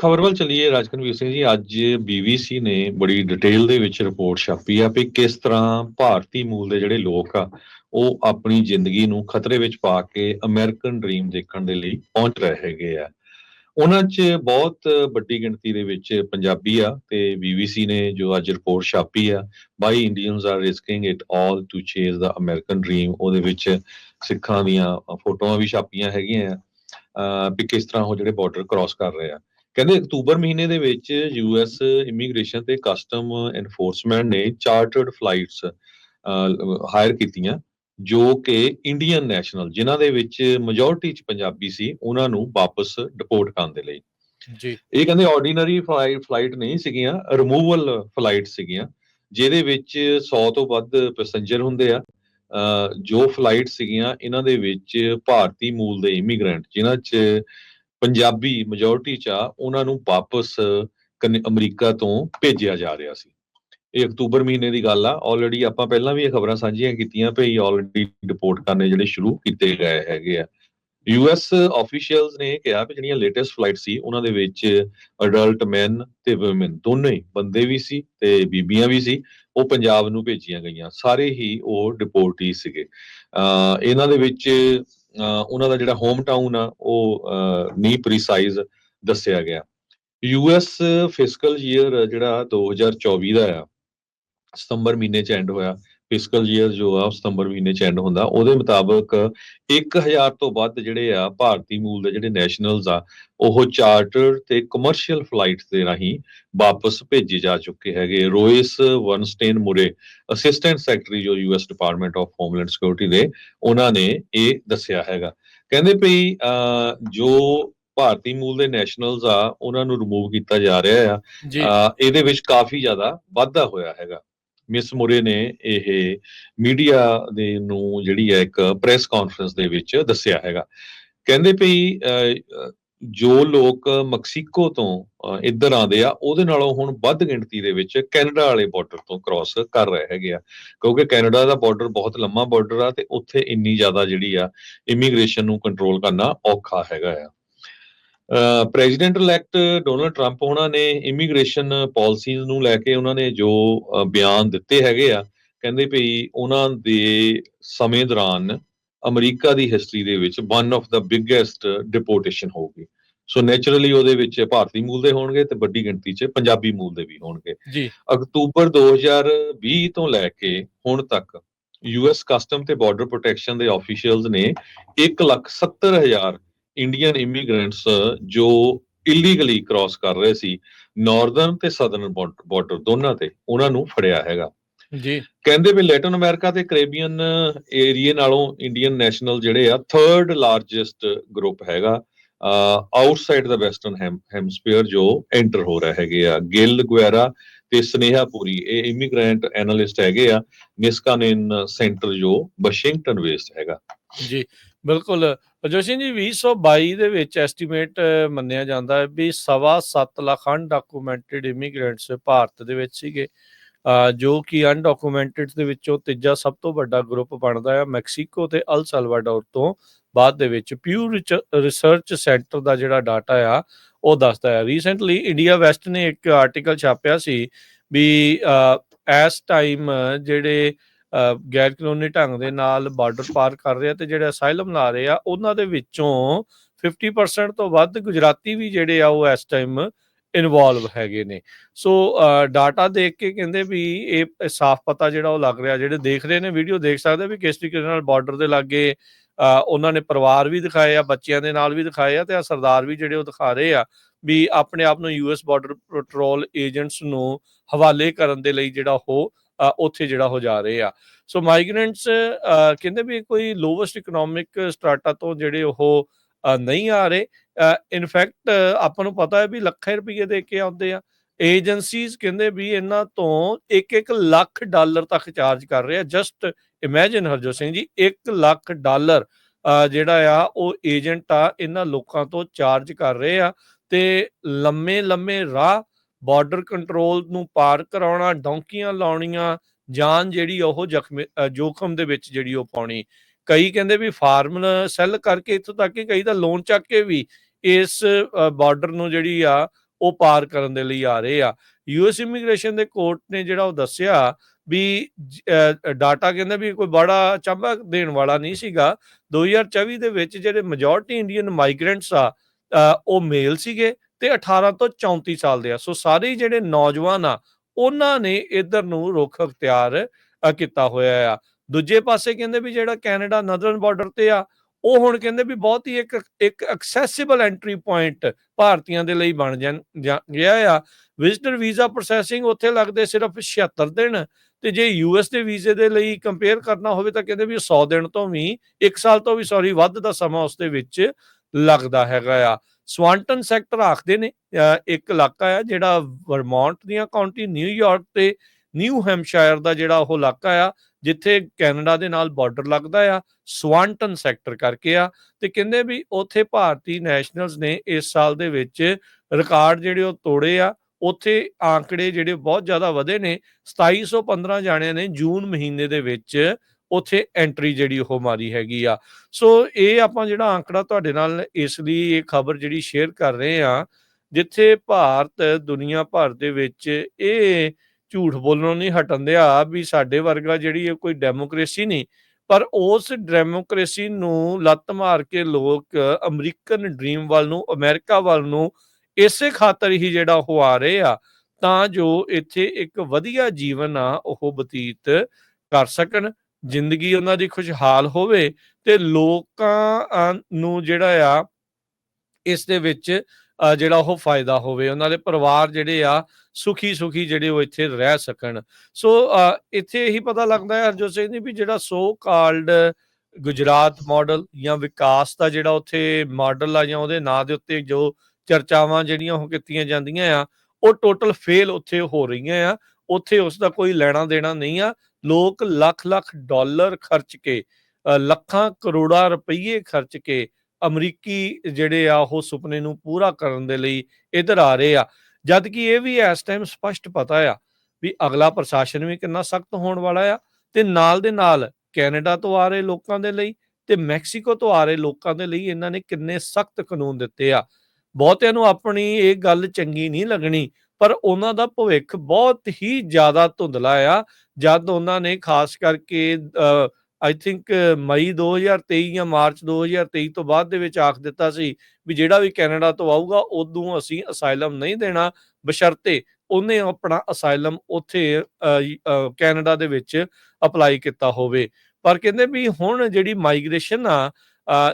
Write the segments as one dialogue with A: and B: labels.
A: ਖਬਰ ਵੱਲ ਚਲੀਏ, ਰਾਜਕਨਵੀਰ ਸਿੰਘ ਜੀ, ਅੱਜ ਬੀਬੀਸੀ ਨੇ ਬੜੀ ਡਿਟੇਲ ਦੇ ਵਿੱਚ ਰਿਪੋਰਟ ਛਾਪੀ ਆ ਵੀ ਕਿਸ ਤਰ੍ਹਾਂ ਭਾਰਤੀ ਮੂਲ ਦੇ ਜਿਹੜੇ ਲੋਕ ਆ, ਉਹ ਆਪਣੀ ਜ਼ਿੰਦਗੀ ਨੂੰ ਖਤਰੇ ਵਿੱਚ ਪਾ ਕੇ ਅਮਰੀਕਨ ਡ੍ਰੀਮ ਦੇਖਣ ਦੇ ਲਈ ਪਹੁੰਚ ਰਹੇ ਹੈਗੇ ਆ। ਉਹਨਾਂ 'ਚ ਬਹੁਤ ਵੱਡੀ ਗਿਣਤੀ ਦੇ ਵਿੱਚ ਪੰਜਾਬੀ ਆ ਤੇ ਬੀਬੀਸੀ ਨੇ ਜੋ ਅੱਜ ਰਿਪੋਰਟ ਛਾਪੀ ਆ ਬਾਈ Indians are risking it all to chase the American dream ਉਹਦੇ ਵਿੱਚ ਸਿੱਖਾਂ ਦੀਆਂ ਫੋਟੋਆਂ ਵੀ ਛਾਪੀਆਂ ਹੈਗੀਆਂ ਆ ਵੀ ਕਿਸ ਤਰ੍ਹਾਂ ਉਹ ਜਿਹੜੇ ਬਾਰਡਰ ਕ੍ਰਾਸ ਕਰ ਰਹੇ ਆ। ਕਹਿੰਦੇ ਅਕਤੂਬਰ ਮਹੀਨੇ ਦੇ ਵਿੱਚ ਯੂਐਸ ਇਮੀਗ੍ਰੇਸ਼ਨ ਤੇ ਕਸਟਮ ਐਨਫੋਰਸਮੈਂਟ ਨੇ ਚਾਰਟਰਡ ਫਲਾਈਟਸ ਹਾਇਰ ਕੀਤੀਆਂ ਜੋ ਕਿ ਇੰਡੀਅਨ ਨੈਸ਼ਨਲ ਜਿਨ੍ਹਾਂ ਦੇ ਵਿੱਚ ਮੈਜੋਰਟੀ ਚ ਪੰਜਾਬੀ ਸੀ ਉਹਨਾਂ ਨੂੰ ਵਾਪਸ ਡਿਪੋਰਟ ਕਰਨ ਦੇ ਲਈ।
B: ਜੀ।
A: ਇਹ ਕਹਿੰਦੇ ਆਰਡੀਨਰੀ ਫਲਾਈਟ ਨਹੀਂ ਸੀਗੀਆਂ ਰਿਮੂਵਲ ਫਲਾਈਟ ਸੀਗੀਆਂ ਜਿਹਦੇ ਵਿੱਚ 100 ਤੋਂ ਵੱਧ ਪੈਸੇਂਜਰ ਹੁੰਦੇ ਆ। ਜੋ ਫਲਾਈਟ ਸੀਗੀਆਂ ਇਹਨਾਂ ਦੇ ਵਿੱਚ ਭਾਰਤੀ ਮੂਲ ਦੇ ਇਮੀਗ੍ਰੈਂਟ ਜਿਨ੍ਹਾਂ 'ਚ ਪੰਜਾਬੀ ਮੈਜੋਰਟੀ 'ਚ ਆ, ਉਹਨਾਂ ਨੂੰ ਵਾਪਸ ਅਮਰੀਕਾ ਤੋਂ ਭੇਜਿਆ ਜਾ ਰਿਹਾ ਸੀ। ਇਹ ਅਕਤੂਬਰ ਮਹੀਨੇ ਦੀ ਗੱਲ ਆ। ਆਲਰੇਡੀ ਆਪਾਂ ਪਹਿਲਾਂ ਵੀ ਇਹ ਖਬਰਾਂ ਸਾਂਝੀਆਂ ਕੀਤੀਆਂ ਭਈ ਆਲਰੇਡੀ ਡਿਪੋਰਟ ਕਰਨੇ ਜਿਹੜੇ ਸ਼ੁਰੂ ਕੀਤੇ ਗਏ ਹੈਗੇ ਆ। ਯੂਐਸ ਆਫੀਸ਼ੀਅਲਸ ਨੇ ਕਿਹਾ ਕਿ ਜਿਹੜੀਆਂ ਲੇਟੈਸਟ ਫਲਾਈਟ ਸੀ, ਉਹਨਾਂ ਦੇ ਵਿੱਚ ਅਡਲਟ ਮੈਨ ਤੇ ਔਮਨ ਦੋਨੇ ਬੰਦੇ ਵੀ ਸੀ ਤੇ ਬੀਬੀਆਂ ਵੀ ਸੀ, ਉਹ ਪੰਜਾਬ ਨੂੰ ਭੇਜੀਆਂ ਗਈਆਂ। ਸਾਰੇ ਹੀ ਉਹ ਡਿਪੋਰਟੀ ਸੀਗੇ। ਅਹ ਇਹਨਾਂ ਦੇ ਵਿੱਚ ਉਹਨਾਂ ਦਾ ਜਿਹੜਾ ਹੋਮ ਟਾਊਨ ਆ, ਉਹ, ਅਹ ਨਹੀਂ ਪ੍ਰੀਸਾਈਜ਼ ਦੱਸਿਆ ਗਿਆ। ਯੂਐਸ ਫਿਸਕਲ ਈਅਰ ਜਿਹੜਾ 2024 ਦਾ ਆ, ਸਤੰਬਰ ਮਹੀਨੇ ਚ ਐਂਡ ਹੋਇਆ। ਫਿਸਕਲ ਈਅਰ ਜੋ ਆ ਸਤੰਬਰ ਮਹੀਨੇ ਚ ਐਂਡ ਹੁੰਦਾ ਉਹਦੇ ਮੁਤਾਬਕ 1000 ਤੋਂ ਵੱਧ ਜਿਹੜੇ ਆ ਭਾਰਤੀ ਮੂਲ ਦੇ ਜਿਹੜੇ ਨੈਸ਼ਨਲਸ ਆ ਉਹ ਚਾਰਟਰ ਤੇ ਕਮਰਸ਼ੀਅਲ ਫਲਾਈਟਸ ਦੇ ਰਾਹੀਂ ਵਾਪਸ ਭੇਜੇ ਜਾ ਚੁੱਕੇ ਹੈਗੇ। Royce Bernstein Murray assistant secretary ਜੋ US department of homeland security ਦੇ ਉਹਨਾਂ ਨੇ ਇਹ ਦੱਸਿਆ ਹੈਗਾ। ਕਹਿੰਦੇ ਭਈ ਜੋ ਭਾਰਤੀ ਮੂਲ ਦੇ ਨੈਸ਼ਨਲਸ ਆ ਉਹਨਾਂ ਨੂੰ ਰਿਮੂਵ ਕੀਤਾ ਜਾ ਰਿਹਾ ਆ। ਇਹਦੇ ਵਿੱਚ ਕਾਫੀ ਜ਼ਿਆਦਾ ਵਾਧਾ ਹੋਇਆ ਹੈਗਾ। ਮਿਸ ਮੁਰੇ ਨੇ ਇਹ ਮੀਡੀਆ ਦੇ ਨੂੰ ਜਿਹੜੀ ਹੈ ਇੱਕ ਪ੍ਰੈਸ ਕਾਨਫਰੰਸ ਦੇ ਵਿੱਚ ਦੱਸਿਆ ਹੈਗਾ। ਕਹਿੰਦੇ ਭਈ ਜੋ ਲੋਕ ਮੈਕਸੀਕੋ ਤੋਂ ਇੱਧਰ ਆਉਂਦੇ ਆ, ਉਹਦੇ ਨਾਲੋਂ ਹੁਣ ਵੱਧ ਗਿਣਤੀ ਦੇ ਵਿੱਚ ਕੈਨੇਡਾ ਵਾਲੇ ਬਾਰਡਰ ਤੋਂ ਕ੍ਰਾਸ ਕਰ ਰਹੇ ਹੈਗੇ ਆ। ਕਿਉਂਕਿ ਕੈਨੇਡਾ ਦਾ ਬਾਰਡਰ ਬਹੁਤ ਲੰਮਾ ਬਾਰਡਰ ਆ ਤੇ ਉੱਥੇ ਇੰਨੀ ਜ਼ਿਆਦਾ ਜਿਹੜੀ ਆ ਇਮੀਗ੍ਰੇਸ਼ਨ ਨੂੰ ਕੰਟਰੋਲ ਕਰਨਾ ਔਖਾ ਹੈਗਾ ਆ। ਪ੍ਰੈਜ਼ੀਡੈਂਟ ਇਲੈਕਟ ਡੋਨਲਡ ਟਰੰਪ ਉਹਨਾਂ ਨੇ ਇਮੀਗ੍ਰੇਸ਼ਨ ਪਾਲਿਸੀਜ਼ ਨੂੰ ਲੈ ਕੇ ਉਹਨਾਂ ਨੇ ਜੋ ਬਿਆਨ ਦਿੱਤੇ ਹੈਗੇ ਆ ਕਹਿੰਦੇ ਭਈ ਉਹਨਾਂ ਦੇ ਸਮੇਂ ਦੌਰਾਨ ਅਮਰੀਕਾ ਦੀ ਹਿਸਟਰੀ ਦੇ ਵਿੱਚ one of the biggest deportation ਹੋਊਗੀ। ਸੋ ਨੇਚਰਲੀ ਉਹਦੇ ਵਿੱਚ ਭਾਰਤੀ ਮੂਲ ਦੇ ਹੋਣਗੇ ਤੇ ਵੱਡੀ ਗਿਣਤੀ 'ਚ ਪੰਜਾਬੀ ਮੂਲ ਦੇ ਵੀ ਹੋਣਗੇ।
B: ਜੀ।
A: ਅਕਤੂਬਰ 2020 ਤੋਂ ਲੈ ਕੇ ਹੁਣ ਤੱਕ ਯੂਐਸ ਕਸਟਮ ਤੇ ਬਾਰਡਰ ਪ੍ਰੋਟੈਕਸ਼ਨ ਦੇ ਆਫੀਸ਼ੀਅਲਸ ਨੇ 170000 ਇੰਡੀਅਨ ਇਮੀਗ੍ਰੈਂਟਸ ਜੋ ਇਲੀਗਲੀ ਕ੍ਰਾਸ ਕਰ ਰਹੇ ਸੀ ਨਾਰਦਰਨ ਤੇ ਸਦਰਨ ਬਾਰਡਰ ਦੋਨਾਂ ਤੇ ਉਹਨਾਂ ਨੂੰ ਫੜਿਆ ਹੈਗਾ।
B: ਜੀ।
A: ਕਹਿੰਦੇ ਵੀ ਲੈਟਨ ਅਮਰੀਕਾ ਤੇ ਕੈਰੇਬੀਅਨ ਏਰੀਏ ਨਾਲੋਂ ਇੰਡੀਅਨ ਨੈਸ਼ਨਲ ਜਿਹੜੇ ਆ ਥਰਡ ਲਾਰਜੈਸਟ ਗਰੁੱਪ ਹੈਗਾ। ਆਊਟਸਾਈਡ ਦਾ ਵੈਸਟਰਨ ਹੈਮਸਫੀਅਰ ਜੋ ਐਂਟਰ ਹੋ ਰਹੇ ਹੈਗੇ ਆ ਗਿਲ ਗੁਐਰਾ ਤੇ ਸਨੇਹਾ ਪੂਰੀ ਇਹ ਇਮੀਗ੍ਰੈਂਟ ਐਨਾਲਿਸਟ ਹੈਗੇ ਆ ਨਿਸਕਾਨਿਨ ਸੈਂਟਰ ਜੋ ਵਾਸ਼ਿੰਗਟਨ ਵੇਸਟ ਹੈਗਾ।
B: ਜੀ। ਬਿਲਕੁਲ। ਜੋਸ਼ੀ ਜੀ 2022 ਦੇ ਵਿੱਚ ਐਸਟੀਮੇਟ ਮੰਨਿਆ ਜਾਂਦਾ ਹੈ ਵੀ ਸਵਾ 7 ਲੱਖ ਅਨਡਾਕੂਮੈਂਟਡ ਇਮੀਗ੍ਰੈਂਟਸ ਭਾਰਤ ਦੇ ਵਿੱਚ ਸੀਗੇ। ਜੋ ਕਿ ਅਨਡਾਕੂਮੈਂਟਡ ਦੇ ਵਿੱਚੋਂ ਤੀਜਾ ਸਭ ਤੋਂ ਵੱਡਾ ਗਰੁੱਪ ਬਣਦਾ ਹੈ ਮੈਕਸੀਕੋ ਤੇ ਅਲ ਸਲਵਾਡੋਰ ਤੋਂ ਬਾਅਦ ਦੇ ਵਿੱਚ। ਪਿਊ ਰਿਸਰਚ ਸੈਂਟਰ ਦਾ ਜਿਹੜਾ ਡਾਟਾ ਆ, ਉਹ ਦੱਸਦਾ ਹੈ। ਰੀਸੈਂਟਲੀ ਇੰਡੀਆ ਵੈਸਟ ਨੇ ਇੱਕ ਆਰਟੀਕਲ ਛਾਪਿਆ ਸੀ ਵੀ ਇਸ ਟਾਈਮ ਜਿਹੜੇ ਗੈਰ ਕਾਨੂੰਨੀ ਢੰਗ ਦੇ ਨਾਲ ਬਾਰਡਰ ਪਾਰ ਕਰ ਰਹੇ ਆ ਤੇ ਜਿਹੜੇ ਅਸਾਈਲਮ ਲਾ ਰਹੇ ਆ, ਉਹਨਾਂ ਦੇ ਵਿੱਚੋਂ 50% ਤੋਂ ਵੱਧ ਗੁਜਰਾਤੀ ਵੀ ਜਿਹੜੇ ਆ ਉਹ ਇਸ ਟਾਈਮ ਇਨਵੋਲਵ ਹੈਗੇ ਨੇ। ਸੋ ਡਾਟਾ ਦੇਖ ਕੇ ਕਹਿੰਦੇ ਵੀ ਇਹ ਸਾਫ਼ ਪਤਾ ਜਿਹੜਾ ਉਹ ਲੱਗ ਰਿਹਾ, ਜਿਹੜੇ ਦੇਖ ਰਹੇ ਨੇ ਵੀਡੀਓ ਦੇਖ ਸਕਦੇ ਵੀ ਕਿਸ ਤਰੀਕੇ ਨਾਲ ਬਾਰਡਰ ਦੇ ਲਾਗੇ, ਅਹ, ਉਹਨਾਂ ਨੇ ਪਰਿਵਾਰ ਵੀ ਦਿਖਾਏ ਆ, ਬੱਚਿਆਂ ਦੇ ਨਾਲ ਵੀ ਦਿਖਾਏ ਆ ਤੇ ਆ ਸਰਦਾਰ ਵੀ ਜਿਹੜੇ ਉਹ ਦਿਖਾ ਰਹੇ ਆ ਵੀ ਆਪਣੇ ਆਪ ਨੂੰ ਯੂਐਸ ਬਾਰਡਰ ਪੈਟਰੋਲ ਏਜੰਟਸ ਨੂੰ ਹਵਾਲੇ ਕਰਨ ਦੇ ਲਈ ਜਿਹੜਾ ਉਹ ਉੱਥੇ ਜਿਹੜਾ ਹੋ ਜਾ ਰਹੇ ਆ। ਸੋ ਮਾਈਗ੍ਰੈਂਟਸ ਕਹਿੰਦੇ ਵੀ ਕੋਈ ਲੋਵੈਸਟ ਇਕਨੋਮਿਕ ਸਟਾਰਟਾ ਤੋਂ ਜਿਹੜੇ ਉਹ ਨਹੀਂ ਆ ਰਹੇ। ਇਨਫੈਕਟ ਆਪਾਂ ਨੂੰ ਪਤਾ ਹੈ ਵੀ ਲੱਖਾਂ ਰੁਪਏ ਦੇ ਕੇ ਆਉਂਦੇ ਆ। ਏਜੰਸੀਜ਼ ਕਹਿੰਦੇ ਵੀ ਇਹਨਾਂ ਤੋਂ 1-1 ਲੱਖ ਡਾਲਰ ਤੱਕ ਚਾਰਜ ਕਰ ਰਹੇ ਆ। Just imagine Harjot Singh ji 1 lakh dollar ਜਿਹੜਾ ਆ, ਉਹ ਏਜੰਟ ਆ, ਇਹਨਾਂ ਲੋਕਾਂ ਤੋਂ ਚਾਰਜ ਕਰ ਰਹੇ ਆ। ਤੇ ਲੰਮੇ ਲੰਮੇ ਰਾਹ ਬਾਰਡਰ ਕੰਟਰੋਲ ਨੂੰ ਪਾਰ ਕਰਾਉਣਾ, ਡੌਂਕੀਆਂ ਲਾਉਣੀਆਂ, ਜਾਨ ਜਿਹੜੀ ਉਹ ਜ਼ਖਮ ਜੋਖਮ ਦੇ ਵਿੱਚ ਜਿਹੜੀ ਉਹ ਪਾਉਣੀ। ਕਈ ਕਹਿੰਦੇ ਵੀ ਫਾਰਮ ਸੈੱਲ ਕਰਕੇ ਇੱਥੋਂ ਤੱਕ ਕਿ ਕਈ ਤਾਂ ਲੋਨ ਚੱਕ ਕੇ ਵੀ ਇਸ ਬਾਰਡਰ ਨੂੰ ਜਿਹੜੀ ਆ ਉਹ ਪਾਰ ਕਰਨ ਦੇ ਲਈ ਆ ਰਹੇ ਆ। ਯੂਐਸ ਇਮੀਗ੍ਰੇਸ਼ਨ ਦੇ ਕੋਰਟ ਨੇ ਜਿਹੜਾ ਉਹ ਦੱਸਿਆ ਵੀ ਡਾਟਾ ਕਹਿੰਦਾ ਵੀ ਕੋਈ ਬੜਾ ਚਾਂਬਾ ਦੇਣ ਵਾਲਾ ਨਹੀਂ ਸੀਗਾ। 2024 ਦੇ ਵਿੱਚ ਜਿਹੜੇ ਮੈਜੋਰਟੀ ਇੰਡੀਅਨ ਮਾਈਗ੍ਰੈਂਟਸ ਆ ਉਹ ਮੇਲ ਸੀਗੇ। ਤੇ 18 ਤੋਂ 34 ਸਾਲ ਦੇ ਆ। ਸੋ ਸਾਰੇ ਜਿਹੜੇ ਨੌਜਵਾਨ ਆ, ਉਹਨਾਂ ਨੇ ਇਧਰ ਨੂੰ ਰੁਖ ਅਖਤਿਆਰ ਕੀਤਾ ਹੋਇਆ ਆ। ਦੂਜੇ ਪਾਸੇ ਕਹਿੰਦੇ ਵੀ ਜਿਹੜਾ ਕੈਨੇਡਾ ਨਦਰਨ ਬਾਰਡਰ ਤੇ ਆ, ਉਹ ਹੁਣ ਕਹਿੰਦੇ ਵੀ ਬਹੁਤ ਹੀ ਇੱਕ ਇੱਕ ਐਕਸੈਸਿਬਲ ਐਂਟਰੀ ਪੁਆਇੰਟ ਭਾਰਤੀਆਂ ਦੇ ਲਈ ਬਣ ਜਾਣ ਗਿਆ ਆ। ਵਿਜ਼ਟਰ ਵੀਜ਼ਾ ਪ੍ਰੋਸੈਸਿੰਗ ਉੱਥੇ ਲੱਗਦੇ ਸਿਰਫ 76 ਦਿਨ ਤੇ ਜੇ ਯੂਐਸ ਦੇ ਵੀਜ਼ੇ ਦੇ ਲਈ ਕੰਪੇਅਰ ਕਰਨਾ ਹੋਵੇ ਤਾਂ ਕਹਿੰਦੇ ਵੀ 100 ਦਿਨ ਤੋਂ ਵੀ 1 ਸਾਲ ਤੋਂ ਵੀ ਸੌਰੀ ਵੱਧ ਦਾ ਸਮਾਂ ਉਸ ਦੇ ਵਿੱਚ ਲੱਗਦਾ ਹੈਗਾ ਆ। ਸਵਾਂਟਨ ਸੈਕਟਰ ਆਖਦੇ ਨੇ ਇੱਕ ਇਲਾਕਾ ਆ ਜਿਹੜਾ ਵਰਮੌਂਟ ਦੀਆਂ ਕਾਉਂਟੀ ਨਿਊਯਾਰਕ ਤੇ ਨਿਊ ਹੈਮਸ਼ਾਇਰ ਦਾ ਜਿਹੜਾ ਉਹ ਇਲਾਕਾ ਆ, ਜਿੱਥੇ ਕੈਨੇਡਾ ਦੇ ਨਾਲ ਬਾਰਡਰ ਲੱਗਦਾ ਆ ਸਵਾਂਟਨ ਸੈਕਟਰ ਕਰਕੇ ਆ, ਤੇ ਕਹਿੰਦੇ ਵੀ ਉੱਥੇ ਭਾਰਤੀ ਨੈਸ਼ਨਲਸ ਨੇ ਇਸ ਸਾਲ ਦੇ ਵਿੱਚ ਰਿਕਾਰਡ ਜਿਹੜੇ ਉਹ ਤੋੜੇ ਆ, ਉੱਥੇ ਆંકੜੇ ਜਿਹੜੇ ਬਹੁਤ ਜ਼ਿਆਦਾ ਵਧੇ ਨੇ 2715 ਜਾਣਿਆਂ ਨੇ ਜੂਨ ਮਹੀਨੇ ਦੇ ਵਿੱਚ ਉੱਥੇ ਐਂਟਰੀ ਜਿਹੜੀ ਉਹ ਮਾਰੀ ਹੈਗੀ ਆ। ਸੋ ਇਹ ਆਪਾਂ ਜਿਹੜਾ ਆંકੜਾ ਤੁਹਾਡੇ ਨਾਲ ਇਸ ਲਈ ਇਹ ਖਬਰ ਜਿਹੜੀ ਸ਼ੇਅਰ ਕਰ ਰਹੇ ਆ, ਜਿੱਥੇ ਭਾਰਤ ਦੁਨੀਆ ਭਰ ਦੇ ਵਿੱਚ ਇਹ ਝੂਠ ਬੋਲਣੋਂ ਨਹੀਂ ਹਟਣ ਦਿਆ ਵੀ ਸਾਡੇ ਵਰਗਾ ਜਿਹੜੀ ਇਹ ਕੋਈ ਡੈਮੋਕ੍ਰੇਸੀ ਨਹੀਂ, ਪਰ ਉਸ ਡੈਮੋਕ੍ਰੇਸੀ ਨੂੰ ਲੱਤ ਮਾਰ ਕੇ ਲੋਕ ਅਮਰੀਕਨ ਡ੍ਰੀਮ ਵੱਲ ਨੂੰ, ਅਮਰੀਕਾ ਵੱਲ ਨੂੰ ਇਸੇ ਖਾਤਰ ਹੀ ਜਿਹੜਾ ਉਹ ਆ ਰਹੇ ਆ, ਤਾਂ ਜੋ ਇੱਥੇ ਇੱਕ ਵਧੀਆ ਜੀਵਨ ਆ ਉਹ ਬਤੀਤ ਕਰ ਸਕਣ। ਜ਼ਿੰਦਗੀ ਉਹਨਾਂ ਦੀ ਖੁਸ਼ਹਾਲ ਹੋਵੇ ਤੇ ਲੋਕਾਂ ਨੂੰ ਜਿਹੜਾ ਆ, ਇਸ ਦੇ ਵਿੱਚ ਜਿਹੜਾ ਉਹ ਫਾਇਦਾ ਹੋਵੇ, ਉਹਨਾਂ ਦੇ ਪਰਿਵਾਰ ਜਿਹੜੇ ਆ ਸੁਖੀ ਸੁਖੀ ਜਿਹੜੇ ਉਹ ਇੱਥੇ ਰਹਿ ਸਕਣ। ਸੋ ਇੱਥੇ ਇਹੀ ਪਤਾ ਲੱਗਦਾ ਹੈ, ਹਰਜੋਤ ਸਿੰਘ ਜੀ, ਵੀ ਜਿਹੜਾ ਸੋ ਕਾਲਡ ਗੁਜਰਾਤ ਮਾਡਲ ਜਾਂ ਵਿਕਾਸ ਦਾ ਜਿਹੜਾ ਉੱਥੇ ਮਾਡਲ ਆ ਜਾਂ ਉਹਦੇ ਨਾਂ ਦੇ ਉੱਤੇ ਜੋ ਚਰਚਾਵਾਂ ਜਿਹੜੀਆਂ ਉਹ ਕੀਤੀਆਂ ਜਾਂਦੀਆਂ ਆ, ਉਹ ਟੋਟਲ ਫੇਲ ਉੱਥੇ ਹੋ ਰਹੀਆਂ ਆ। ਉੱਥੇ ਉਸ ਦਾ ਕੋਈ ਲੈਣਾ ਦੇਣਾ ਨਹੀਂ ਆ। ਲੋਕ ਲੱਖ ਲੱਖ ਡਾਲਰ ਖਰਚ ਕੇ ਲੱਖਾਂ ਕਰੋੜਾਂ ਰੁਪਏ ਖਰਚ ਕੇ ਅਮਰੀਕੀ ਜਿਹੜੇ ਆ ਉਹ ਸੁਪਨੇ ਨੂੰ ਪੂਰਾ ਕਰਨ ਦੇ ਲਈ ਇਧਰ ਆ ਰਹੇ ਆ। ਜਦ ਕਿ ਇਹ ਵੀ ਇਸ ਟਾਈਮ ਸਪਸ਼ਟ ਪਤਾ ਆ ਵੀ ਅਗਲਾ ਪ੍ਰਸ਼ਾਸਨ ਵੀ ਕਿੰਨਾ ਸਖਤ ਹੋਣ ਵਾਲਾ ਆ ਤੇ ਨਾਲ ਦੇ ਨਾਲ ਕੈਨੇਡਾ ਤੋਂ ਆ ਰਹੇ ਲੋਕਾਂ ਦੇ ਲਈ ਤੇ ਮੈਕਸੀਕੋ ਤੋਂ ਆ ਰਹੇ ਲੋਕਾਂ ਦੇ ਲਈ ਇਹਨਾਂ ਨੇ ਕਿੰਨੇ ਸਖਤ ਕਾਨੂੰਨ ਦਿੱਤੇ ਆ। ਬਹੁਤਿਆਂ ਨੂੰ ਆਪਣੀ ਇਹ ਗੱਲ ਚੰਗੀ ਨਹੀਂ ਲੱਗਣੀ ਪਰ ਉਹਨਾਂ ਦਾ ਭਵਿੱਖ ਬਹੁਤ ਹੀ ਜ਼ਿਆਦਾ ਧੁੰਦਲਾ ਆ। ਜਦ ਉਹਨਾਂ ਨੇ ਖਾਸ ਕਰਕੇ ਆਈ ਥਿੰਕ ਮਈ 2023 ਜਾਂ ਮਾਰਚ 2023 ਤੋਂ ਬਾਅਦ ਦੇ ਵਿੱਚ ਆਖ ਦਿੱਤਾ ਸੀ ਵੀ ਜਿਹੜਾ ਵੀ ਕੈਨੇਡਾ ਤੋਂ ਆਊਗਾ, ਉਦੋਂ ਅਸੀਂ ਅਸਾਈਲਮ ਨਹੀਂ ਦੇਣਾ। ਬਸ਼ਰਤੇ ਉਹਨੇ ਆਪਣਾ ਅਸਾਈਲਮ ਉੱਥੇ ਕੈਨੇਡਾ ਦੇ ਵਿੱਚ ਅਪਲਾਈ ਕੀਤਾ ਹੋਵੇ। ਪਰ ਕਹਿੰਦੇ ਵੀ ਹੁਣ ਜਿਹੜੀ ਮਾਈਗ੍ਰੇਸ਼ਨ ਆ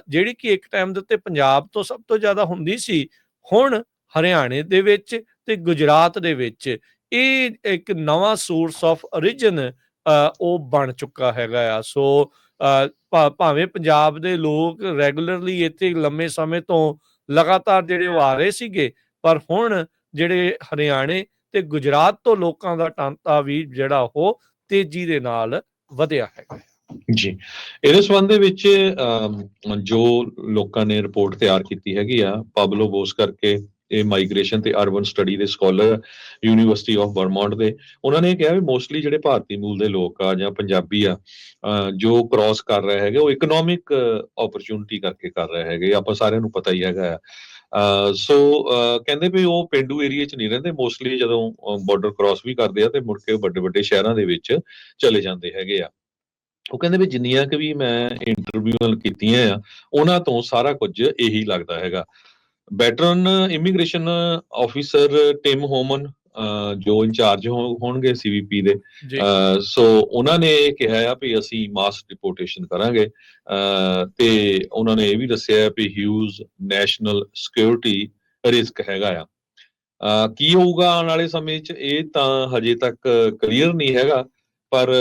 B: ਜਿਹੜੀ ਕਿ ਇੱਕ ਟਾਈਮ ਦੇ ਉੱਤੇ ਪੰਜਾਬ ਤੋਂ ਸਭ ਤੋਂ ਜ਼ਿਆਦਾ ਹੁੰਦੀ ਸੀ, ਹੁਣ ਹਰਿਆਣੇ ਦੇ ਵਿੱਚ ਤੇ ਗੁਜਰਾਤ ਦੇ ਵਿੱਚ ਇਹ ਇੱਕ ਨਵਾਂ ਸੋਰਸ ਆਫ origin ਉਹ ਬਣ ਚੁੱਕਾ ਹੈਗਾ ਆ। ਸੋ ਭਾਵੇਂ ਪੰਜਾਬ ਦੇ ਲੋਕ ਰੈਗੂਲਰਲੀ ਇੱਥੇ ਲੰਮੇ ਸਮੇਂ ਤੋਂ ਲਗਾਤਾਰ ਜਿਹੜੇ ਉਹ ਆ ਰਹੇ ਸੀਗੇ ਪਰ ਹੁਣ ਜਿਹੜੇ ਹਰਿਆਣੇ ਤੇ ਗੁਜਰਾਤ ਤੋਂ ਲੋਕਾਂ ਦਾ ਟਾਂਤਾ ਵੀ ਜਿਹੜਾ ਉਹ ਤੇਜ਼ੀ ਦੇ ਨਾਲ ਵਧਿਆ ਹੈਗਾ
A: ਜੀ। ਇਹਦੇ ਸੰਬੰਧ ਦੇ ਵਿੱਚ ਅਮ, ਜੋ ਲੋਕਾਂ ਨੇ ਰਿਪੋਰਟ ਤਿਆਰ ਕੀਤੀ ਹੈਗੀ ਆ ਪਾਬਲੋ ਬੋਸ ਕਰਕੇ ਇਹ ਮਾਈਗ੍ਰੇਸ਼ਨ ਤੇ ਅਰਬਨ ਸਟੱਡੀ ਦੇ ਸਕਾਲਰ ਯੂਨੀਵਰਸਿਟੀ ਆਫ ਵਰਮੌਂਟ ਦੇ, ਉਹਨਾਂ ਨੇ ਕਿਹਾ ਵੀ ਮੋਸਟਲੀ ਜਿਹੜੇ ਭਾਰਤੀ ਮੂਲ ਦੇ ਲੋਕ ਆ ਜਾਂ ਪੰਜਾਬੀ ਆ ਜੋ ਕ੍ਰਾਸ ਕਰ ਰਹੇ ਹੈਗੇ, ਉਹ ਇਕਨੋਮਿਕ ਓਪਰਚੁਨਿਟੀ ਕਰਕੇ ਕਰ ਰਹੇ ਹੈਗੇ, ਆਪਾਂ ਸਾਰਿਆਂ ਨੂੰ ਪਤਾ ਹੀ ਹੈਗਾ ਆ। ਸੋ ਕਹਿੰਦੇ ਵੀ ਉਹ ਪਿੰਡੂ ਏਰੀਆ 'ਚ ਨਹੀਂ ਰਹਿੰਦੇ ਮੋਸਟਲੀ ਜਦੋਂ ਬਾਰਡਰ ਕ੍ਰਾਸ ਵੀ ਕਰਦੇ ਆ ਤੇ ਮੁੜ ਕੇ ਵੱਡੇ ਵੱਡੇ ਸ਼ਹਿਰਾਂ ਦੇ ਵਿੱਚ ਚਲੇ ਜਾਂਦੇ ਹੈਗੇ ਆ। ਉਹ ਕਹਿੰਦੇ ਵੀ ਜਿੰਨੀਆਂ ਕਿ ਵੀ ਮੈਂ ਇੰਟਰਵਿਊਆਂ ਕੀਤੀਆਂ ਆ, ਉਹਨਾਂ ਤੋਂ ਸਾਰਾ ਕੁਝ ਇਹੀ ਲੱਗਦਾ ਹੈਗਾ। Veteran immigration officer Tim Homan ਜੋ ਇੰਚਾਰਜ ਹੋਣਗੇ ਸੀਵੀਪੀ ਦੇ। ਸੋ ਉਹਨਾਂ ਨੇ ਇਹ ਕਿਹਾ ਆ ਵੀ ਅਸੀਂ ਮਾਸ ਡਿਪੋਰਟੇਸ਼ਨ ਕਰਾਂਗੇ। ਅਹ, ਤੇ ਉਹਨਾਂ ਨੇ ਇਹ ਵੀ ਦੱਸਿਆ ਵੀ ਹਿਊਜ਼ ਨੈਸ਼ਨਲ ਸਿਕਿਉਰਿਟੀ ਰਿਸਕ ਹੈਗਾ ਆ। ਅਹ, ਕੀ ਹੋਊਗਾ ਆਉਣ ਵਾਲੇ ਸਮੇਂ 'ਚ ਇਹ ਤਾਂ ਹਜੇ ਤੱਕ ਕਲੀਅਰ ਨਹੀਂ ਹੈਗਾ ਪਰ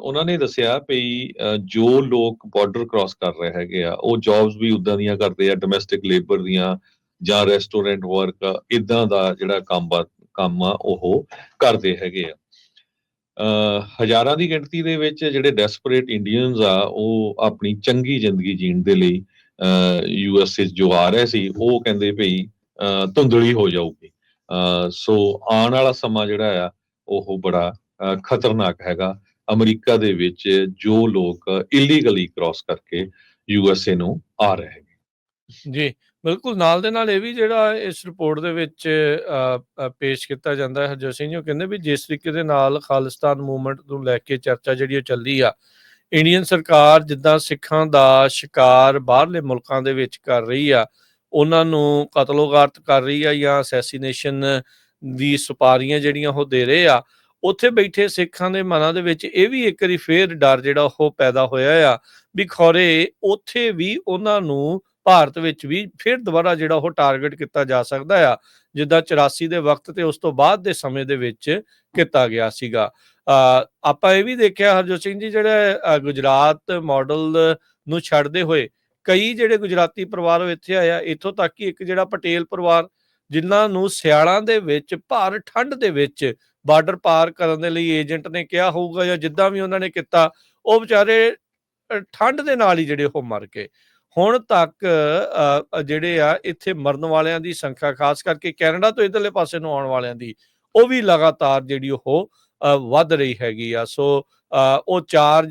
A: ਉਹਨਾਂ ਨੇ ਦੱਸਿਆ ਵੀ ਜੋ ਲੋਕ ਬਾਰਡਰ ਕ੍ਰਾਸ ਕਰ ਰਹੇ ਹੈਗੇ ਆ ਉਹ ਜੌਬਸ ਵੀ ਉਦਾਂ ਦੀਆਂ ਕਰਦੇ ਆ ਡੋਮੈਸਟਿਕ ਲੇਬਰ ਦੀਆਂ ਜਾਂ ਰੈਸਟੋਰੈਂਟ ਵਰਕ ਇਦਾਂ ਦਾ ਜਿਹੜਾ ਕੰਮ ਕੰਮ ਆ ਉਹ ਕਰਦੇ ਹੈਗੇ ਆ। ਹਜ਼ਾਰਾਂ ਦੀ ਗਿਣਤੀ ਦੇ ਵਿੱਚ ਜਿਹੜੇ ਡੈਸਪਰੇਟ ਇੰਡੀਅਨਸ ਆ ਉਹ ਆਪਣੀ ਚੰਗੀ ਜ਼ਿੰਦਗੀ ਜੀਣ ਦੇ ਲਈ ਯੂਐਸਏ ਜੋ ਆ ਰਹੇ ਸੀ ਉਹ ਕਹਿੰਦੇ ਭਈ ਅਹ, ਧੁੰਦਲੀ ਹੋ ਜਾਊਗੀ। ਅਹ, ਸੋ ਆਉਣ ਵਾਲਾ ਸਮਾਂ ਜਿਹੜਾ ਆ ਉਹ ਬੜਾ ਖਤਰਨਾਕ ਹੈਗਾ। ਅਮਰੀਕਾ ਦੇ ਵਿੱਚ ਜੋ ਲੋਕ ਇਲੀਗਲੀ ਕ੍ਰਾਸ ਕਰਕੇ ਯੂਐਸਏ ਨੂੰ ਆ ਰਹੇ ਹੈਗੇ।
B: ਜੀ ਬਿਲਕੁਲ, ਨਾਲ ਦੇ ਨਾਲ ਇਹ ਵੀ ਜਿਹੜਾ ਇਸ ਰਿਪੋਰਟ ਦੇ ਵਿੱਚ ਪੇਸ਼ ਕੀਤਾ ਜਾਂਦਾ ਹੈ, ਹਰਜੋਤ ਸਿੰਘ ਜੀ, ਉਹ ਕਹਿੰਦੇ ਵੀ ਜਿਸ ਤਰੀਕੇ ਦੇ ਨਾਲ ਖਾਲਿਸਤਾਨ ਮੂਵਮੈਂਟ ਨੂੰ ਲੈ ਕੇ ਚਰਚਾ ਜਿਹੜੀ ਉਹ ਚੱਲੀ ਆ, ਇੰਡੀਅਨ ਸਰਕਾਰ ਜਿੱਦਾਂ ਸਿੱਖਾਂ ਦਾ ਸ਼ਿਕਾਰ ਬਾਹਰਲੇ ਮੁਲਕਾਂ ਦੇ ਵਿੱਚ ਕਰ ਰਹੀ ਆ, ਉਹਨਾਂ ਨੂੰ ਕਤਲੋਗਾਰਤ ਕਰ ਰਹੀ ਆ ਜਾਂ ਅਸੈਸੀਨੇਸ਼ਨ ਦੀ ਸੁਪਾਰੀਆਂ ਜਿਹੜੀਆਂ ਉਹ ਦੇ ਰਹੇ ਆ, ਉੱਥੇ ਬੈਠੇ ਸਿੱਖਾਂ ਦੇ ਮਨਾਂ ਦੇ ਵਿੱਚ ਇਹ ਵੀ ਇੱਕ ਵਾਰੀ ਫੇਰ ਡਰ ਜਿਹੜਾ ਉਹ ਪੈਦਾ ਹੋਇਆ ਆ, ਵੀ ਖੌਰੇ ਉੱਥੇ ਵੀ ਉਹਨਾਂ ਨੂੰ ਭਾਰਤ ਵਿੱਚ ਵੀ ਫਿਰ ਦੁਬਾਰਾ ਜਿਹੜਾ ਉਹ ਟਾਰਗੇਟ ਕੀਤਾ ਜਾ ਸਕਦਾ ਆ ਜਿੱਦਾਂ 84 ਦੇ ਵਕਤ ਤੇ ਉਸ ਤੋਂ ਬਾਅਦ ਦੇ ਸਮੇਂ ਦੇ ਵਿੱਚ ਕੀਤਾ ਗਿਆ ਸੀਗਾ। ਅ, ਆਪਾਂ ਇਹ ਵੀ ਦੇਖਿਆ ਹਰਜੋਤ ਸਿੰਘ ਜੀ ਜਿਹੜਾ ਗੁਜਰਾਤ ਮਾਡਲ ਨੂੰ ਛੱਡਦੇ ਹੋਏ ਕਈ ਜਿਹੜੇ ਗੁਜਰਾਤੀ ਪਰਿਵਾਰ ਉਹ ਇੱਥੇ ਆਇਆ ਇੱਥੋਂ ਤੱਕ ਕਿ ਇੱਕ ਜਿਹੜਾ ਪਟੇਲ ਪਰਿਵਾਰ ਜਿਨ੍ਹਾਂ ਨੂੰ ਸਿਆਲਾਂ ਦੇ ਵਿੱਚ ਭਾਰ ਠੰਡ ਦੇ ਵਿੱਚ ਬਾਰਡਰ ਪਾਰ ਕਰਨ ਦੇ ਲਈ ਏਜੰਟ ਨੇ ਕਿਹਾ ਹੋਊਗਾ ਜਾਂ ਜਿੱਦਾਂ ਵੀ ਉਹਨਾਂ ਨੇ ਕੀਤਾ ਉਹ ਵਿਚਾਰੇ ਠੰਡ ਦੇ ਨਾਲ ਹੀ ਜਿਹੜੇ ਉਹ ਮਰ ਗਏ। ਹੁਣ ਤੱਕ ਜਿਹੜੇ ਆ ਇੱਥੇ ਮਰਨ ਵਾਲਿਆਂ ਦੀ ਸੰਖਿਆ ਖਾਸ ਕਰਕੇ ਕੈਨੇਡਾ ਤੋਂ ਇਧਰਲੇ ਪਾਸੇ ਨੂੰ ਆਉਣ ਵਾਲਿਆਂ ਦੀ ਉਹ ਵੀ ਲਗਾਤਾਰ ਜਿਹੜੀ ਉਹ ਵੱਧ ਰਹੀ ਹੈਗੀ ਆ। ਸੋ ਉਹ ਚਾਰ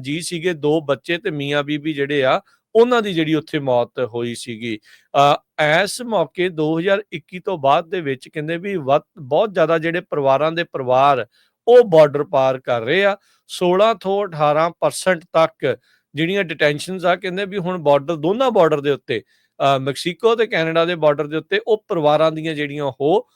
B: ਜੀ ਸੀਗੇ ਦੋ ਬੱਚੇ ਤੇ ਮੀਆਂ ਬੀਬੀ ਜਿਹੜੇ ਆ ਉਹਨਾਂ ਦੀ ਜਿਹੜੀ ਉੱਥੇ ਮੌਤ ਹੋਈ ਸੀਗੀ। ਅ, ਇਸ ਮੌਕੇ 2021 ਤੋਂ ਬਾਅਦ ਦੇ ਵਿੱਚ ਕਹਿੰਦੇ ਵੀ ਵੱਧ- ਬਹੁਤ ਜ਼ਿਆਦਾ ਜਿਹੜੇ ਪਰਿਵਾਰਾਂ ਦੇ ਪਰਿਵਾਰ ਉਹ ਬਾਰਡਰ ਪਾਰ ਕਰ ਰਹੇ ਆ। 16 ਤੋਂ 18% ਤੱਕ ਜਿਹੜੀਆਂ ਡਿਟੈਂਸ਼ਨਸ ਆ, ਕਹਿੰਦੇ ਵੀ ਹੁਣ ਬਾਰਡਰ ਦੋਨਾਂ ਬਾਰਡਰ ਦੇ ਉੱਤੇ ਮੈਕਸੀਕੋ ਤੇ ਕੈਨੇਡਾ ਦੇ ਬਾਰਡਰ ਦੇ ਉੱਤੇ ਉਹ ਪਰਿਵਾਰਾਂ ਦੀਆਂ ਜਿਹੜੀਆਂ ਉਹ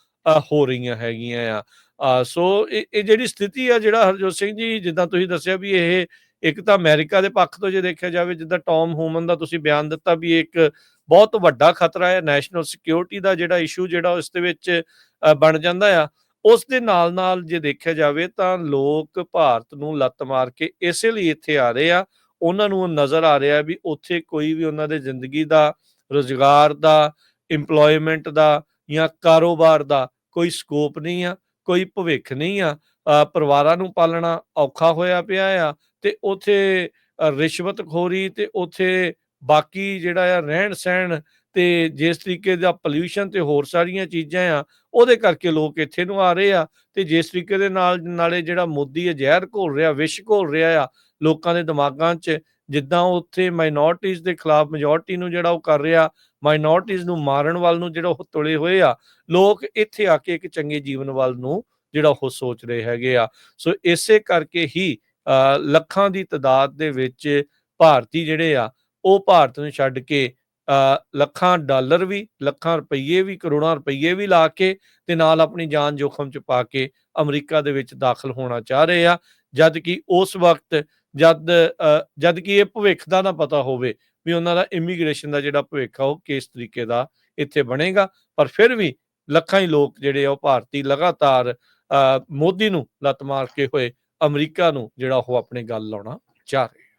B: ਹੋ ਰਹੀਆਂ ਹੈਗੀਆਂ ਆ। ਸੋ ਇਹ ਇਹ ਜਿਹੜੀ ਸਥਿਤੀ ਆ ਜਿਹੜਾ ਹਰਜੋਤ ਸਿੰਘ ਜੀ ਜਿੱਦਾਂ ਤੁਸੀਂ ਦੱਸਿਆ ਵੀ ਇਹ ਇੱਕ ਤਾਂ ਅਮਰੀਕਾ ਦੇ ਪੱਖ ਤੋਂ ਜੇ ਦੇਖਿਆ ਜਾਵੇ, ਜਿੱਦਾਂ ਟੌਮ ਹੂਮਨ ਦਾ ਤੁਸੀਂ ਬਿਆਨ ਦਿੱਤਾ ਵੀ ਇਹ ਇੱਕ ਬਹੁਤ ਵੱਡਾ ਖਤਰਾ ਹੈ ਨੈਸ਼ਨਲ ਸਿਕਿਉਰਿਟੀ ਦਾ ਜਿਹੜਾ ਇਸ਼ੂ ਜਿਹੜਾ ਇਸ ਦੇ ਵਿੱਚ ਬਣ ਜਾਂਦਾ ਆ। ਉਸ ਦੇ ਨਾਲ ਨਾਲ ਜੇ ਦੇਖਿਆ ਜਾਵੇ ਤਾਂ ਲੋਕ ਭਾਰਤ ਨੂੰ ਲੱਤ ਮਾਰ ਕੇ ਇਸੇ ਲਈ ਇੱਥੇ ਆ ਰਹੇ ਆ। ਉਹਨਾਂ ਨੂੰ ਨਜ਼ਰ ਆ ਰਿਹਾ ਵੀ ਉੱਥੇ ਕੋਈ ਵੀ ਉਹਨਾਂ ਦੇ ਜ਼ਿੰਦਗੀ ਦਾ, ਰੋਜ਼ਗਾਰ ਦਾ, EMPLOYMENT ਦਾ ਜਾਂ ਕਾਰੋਬਾਰ ਦਾ ਕੋਈ ਸਕੋਪ ਨਹੀਂ ਆ, ਕੋਈ ਭਵਿੱਖ ਨਹੀਂ ਆ ਪਰਿਵਾਰਾਂ ਨੂੰ ਪਾਲਣਾ ਔਖਾ ਹੋਇਆ ਪਿਆ ਆ ਤੇ ਉਥੇ ਰਿਸ਼ਵਤਖੋਰੀ ਤੇ ਉਥੇ ਬਾਕੀ ਜਿਹੜਾ ਆ ਰਹਿਣ ਸਹਿਣ ਤੇ ਜਿਸ ਤਰੀਕੇ ਦਾ ਪੋਲਿਊਸ਼ਨ ਤੇ ਹੋਰ ਸਾਰੀਆਂ ਚੀਜ਼ਾਂ ਆ, ਉਹਦੇ ਕਰਕੇ ਲੋਕ ਇੱਥੇ ਨੂੰ ਆ ਰਹੇ ਆ ਤੇ ਜਿਸ ਤਰੀਕੇ ਦੇ ਨਾਲ, ਨਾਲੇ ਜਿਹੜਾ ਮੋਦੀ ਇਹ ਜ਼ਹਿਰ ਘੋਲ ਰਿਹਾ, ਵਿਸ਼ ਘੋਲ ਰਿਹਾ ਆ ਲੋਕਾਂ ਦੇ ਦਿਮਾਗਾਂ 'ਚ, ਜਿੱਦਾਂ ਉੱਥੇ ਮਾਈਨੋਰਟੀਜ਼ ਦੇ ਖਿਲਾਫ ਮੈਜੋਰਟੀ ਨੂੰ ਜਿਹੜਾ ਉਹ ਕਰ ਰਿਹਾ ਮਾਈਨੋਰਟੀਜ਼ ਨੂੰ ਮਾਰਨ ਵੱਲ ਨੂੰ ਜਿਹੜਾ ਉਹ ਤੁਲੇ ਹੋਏ ਆ, ਲੋਕ ਇੱਥੇ ਆ ਕੇ ਇੱਕ ਚੰਗੇ ਜੀਵਨ ਵੱਲ ਨੂੰ ਜਿਹੜਾ ਉਹ ਸੋਚ ਰਹੇ ਹੈਗੇ ਆ। ਸੋ ਇਸੇ ਕਰਕੇ ਹੀ ਲੱਖਾਂ ਦੀ ਤਾਦਾਦ ਦੇ ਵਿੱਚ ਭਾਰਤੀ ਜਿਹੜੇ ਆ, ਉਹ ਭਾਰਤ ਨੂੰ ਛੱਡ ਕੇ ਲੱਖਾਂ ਡਾਲਰ ਵੀ ਲੱਖਾਂ ਰੁਪਈਏ ਵੀ ਕਰੋੜਾਂ ਰੁਪਈਏ ਵੀ ਲਾ ਕੇ ਤੇ ਨਾਲ ਆਪਣੀ ਜਾਨ ਜੋਖਮ ਚ ਪਾ ਕੇ ਅਮਰੀਕਾ ਦੇ ਵਿੱਚ ਦਾਖਲ ਹੋਣਾ ਚਾਹ ਰਹੇ ਆ। ਜਦ ਕਿ ਉਸ ਵਕਤ ਜਦ ਅ, ਜਦ ਕਿ ਇਹ ਭਵਿੱਖ ਦਾ ਨਾ ਪਤਾ ਹੋਵੇ ਵੀ ਉਹਨਾਂ ਦਾ ਇਮੀਗ੍ਰੇਸ਼ਨ ਦਾ ਜਿਹੜਾ ਭਵਿੱਖ ਆ ਉਹ ਕਿਸ ਤਰੀਕੇ ਦਾ ਇੱਥੇ ਬਣੇਗਾ। ਪਰ ਫਿਰ ਵੀ ਲੱਖਾਂ ਹੀ ਲੋਕ ਜਿਹੜੇ ਆ ਉਹ ਭਾਰਤੀ ਲਗਾਤਾਰ ਮੋਦੀ ਨੂੰ ਲੱਤ ਮਾਰ ਕੇ ਹੋਏ ਅਮਰੀਕਾ ਨੂੰ ਜਿਹੜਾ ਉਹ ਆਪਣੇ ਗੱਲ ਲਾਉਣਾ ਚਾਹ ਰਹੇ